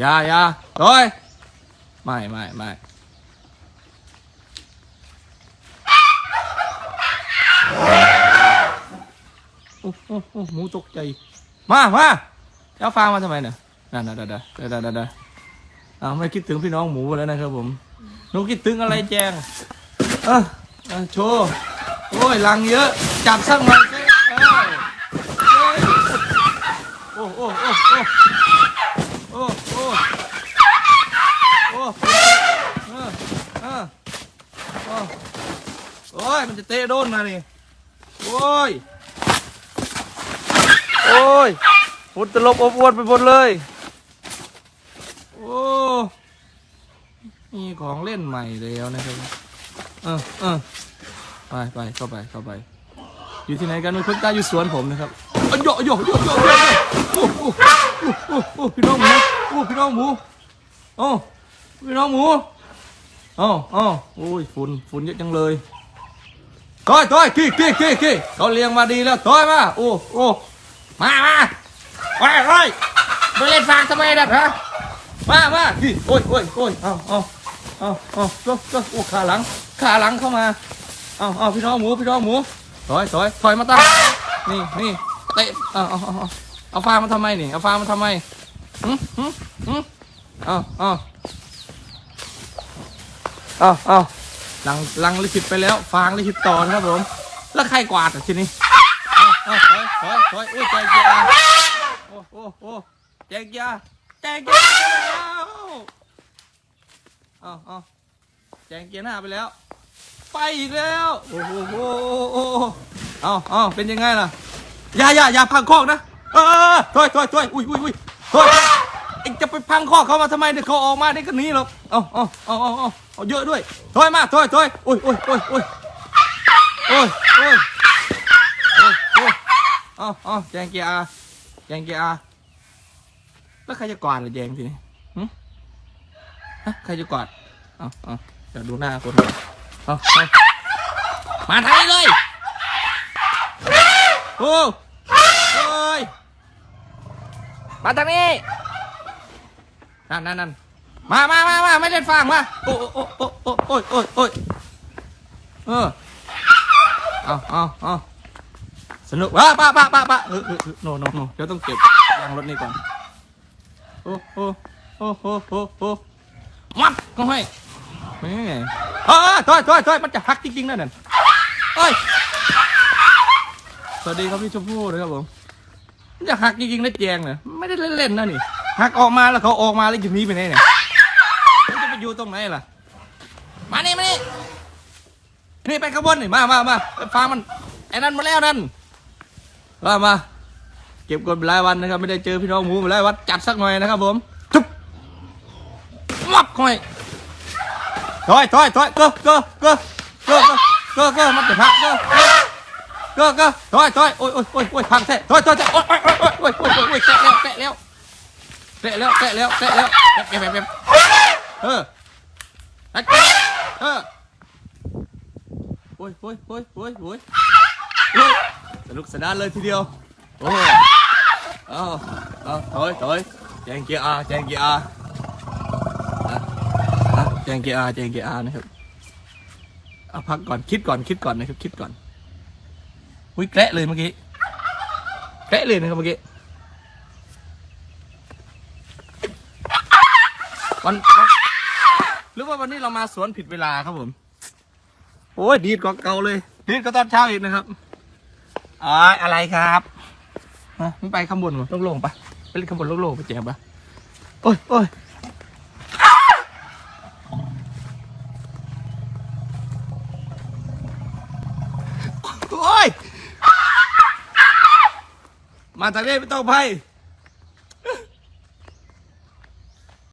อย่าอย่าโอ้ยไม่ไม่ไม่โอ้โอ้หมูตกใจ มามาเจ้าฟางมาทำไมเนี่ยนั่นนั่นนั่นนั่นนั่นนั่นอ้าวไม่คิดถึงพี่น้องหมูแล้วนะครับผมหนูคิดถึงอะไรแจงเออเออโชว์โอ้ยลังเยอะ จับสักหน่อยสิเออเอ้ยโอ้โอ้โอ้โอ้โอ้โอ้โอ้เออเออโอ้โอ้ย มันจะเตะโดนมานี่โอ้ย โอ้ยฝุ่นตลบอบอวนไปหมดเลย โอ้มีของเล่นใหม่แล้วนะครับ เออเออไปไปเข้าไปเข้าไป อยู่ที่ไหนกันคุณตาอยู่สวนผมนะครับเอ้ยโยโยโยโยโยโอ้โอ้โอ้โอ้พี่น้องหมูโอ้พี่น้องหมูโอ้พี่น้องหมูโอ้โอ้โอ้ยฝุ่นฝุ่นเยอะจังเลย ต้อยต้อยขี้ขี้ขี้ขี้เขาเลี้ยงมาดีแล้วต้อยมาโอ้โอ้มามาไปไปไปเล่นฟางทำไมนะฮะมามาพี่โอ้ยโอ้ยโอ้ยเอาเอาเอาเอาก็ก็โอ้ขาหลังขาหลังเข้ามาเอาเอาพี่น้องหมูพี่น้องหมูถอยถอยถอยมาตั้งนี่นี่เตะเอาเอาเอาเอาเอาฟางมาทำไมนี่เอาฟางมาทำไมหืมหืมหืมเอาเอาเอาเอาห ลังลังลิขิตไปแล้ว ฟางลิขิตต่อนะครับผม แล้วใครกวาดอะทีนี้ถอยถอยถอยอุ้ยแจงเกียร์โอ้โอ้โอ้แจงเกียร์แจงเกียร์เอาเอาแจงเกียร์หน้าไปแล้ว ไปอีกแล้ว โอ้โหโอ้โหเอาเอาเป็นยังไงล่ะยายายาพังคอกนะเออถอยถอยถอยอุ้ยอุ้ยอุ้ยถอย อ็งจะไปพังคอเขามาทำไมเดี๋ยวเขาออกมาได้ก็หนีหรอกเอาเอาเอาเอาเอาเอาเยอะด้วยถอยมาถอยถอยอุ้ยอุ้ยอุ้ยอุ้ยโอ้ยโอ้ยโอ้ยโอ้ยเอาเอาแจงเกียร์อาแจงเกียร์อาแล้วใครจะกวาดล่ะแจงทีนี้หึฮะใครจะกวาดเอาเอาเดี๋ยวดูหน้าคนก่อนเอาเอามาทางนี้เลยโอ้โอ้ยมาทางนี้ นั่นนั่นนั่นมามามามาไม่เล่นฟางมาโอ้โอ้โอ้โอ้โอ้ยโอ้ยโอ้ยเออเอาเอาเอาสนุกว้าป้าป้าป้าป้าเออเออโนโนโนเดี๋ยวต้องเก็บยางรถนี่ก่อนโอ้โอ้โอ้โอ้โอ้โอ้มัดก็ให้ไม่เออถอยถอยถอยมันจะหักจริงๆนั่นน่ะเอ้ยสวัสดีครับพี่ชมพู่นะครับผมมันจะหักจริงๆนะแจงเนี่ยไม่ได้เล่นๆนะนี่ หักออกมาแล้วเขาออกมาแล้วจะหนีไปไหนเนี่ยมันจะไปอยู่ตรงไหนล่ะ มานี่มานี่นี่ไปขบวนนี่มามามาฟ้ามันไอ้นั่นมาแล้วนั่นมามา เก็บกดไปหลายวันนะครับ ไม่ได้เจอพี่น้องหมูหลายวันจัดสักหน่อยนะครับผมทุบมับเข้าไปถอยถอยถอยเก้อเก้อเก้อเก้อเก้อเก้อมันจะพักเก้อเก้อเก้อถอยถอยโอ้ยโอ้ยโอ้ยโอ้ยพังแท้ถอยถอยถอยโอ้ยโอ้ยโอ้ยโอ้ยโอ้ยโอ้ยโอ้ยแตะแล้วแตะแล้ว ตะแล้วแตะแล้วแตะแล้วแตะแบบแบบแบบเออเออโอ้ยโอ้ยโอ้ยโอ้ยโอ้ยสนุกสนานเลยทีเดียวโอ้เอาเอาถอยถอยแจงเกียร์อาแจงเกียร์อาแจงเกียร์อาแจงเกียร์อานะครับเอาพักก่อนคิดก่อนคิดก่อนนะครับคิดก่อนอุ้ยแกะเลยเมื่อกี้แกะเลยนะครับเมื่อกี้ วันวันหรือว่าวันนี้เรามาสวนผิดเวลาครับผม โอ้ยดีดกว่าเก่าเลย ดีดก็ตอนเช้าอีกนะครับอ๋ออะไรครับฮะมึงไปข้างบนวะโล่งๆปะไปเล่นข้างบนโล่งๆไปแจมปะโอ้ยโอ้ยโอ้ยมาทางนี้ไม่ต้องไป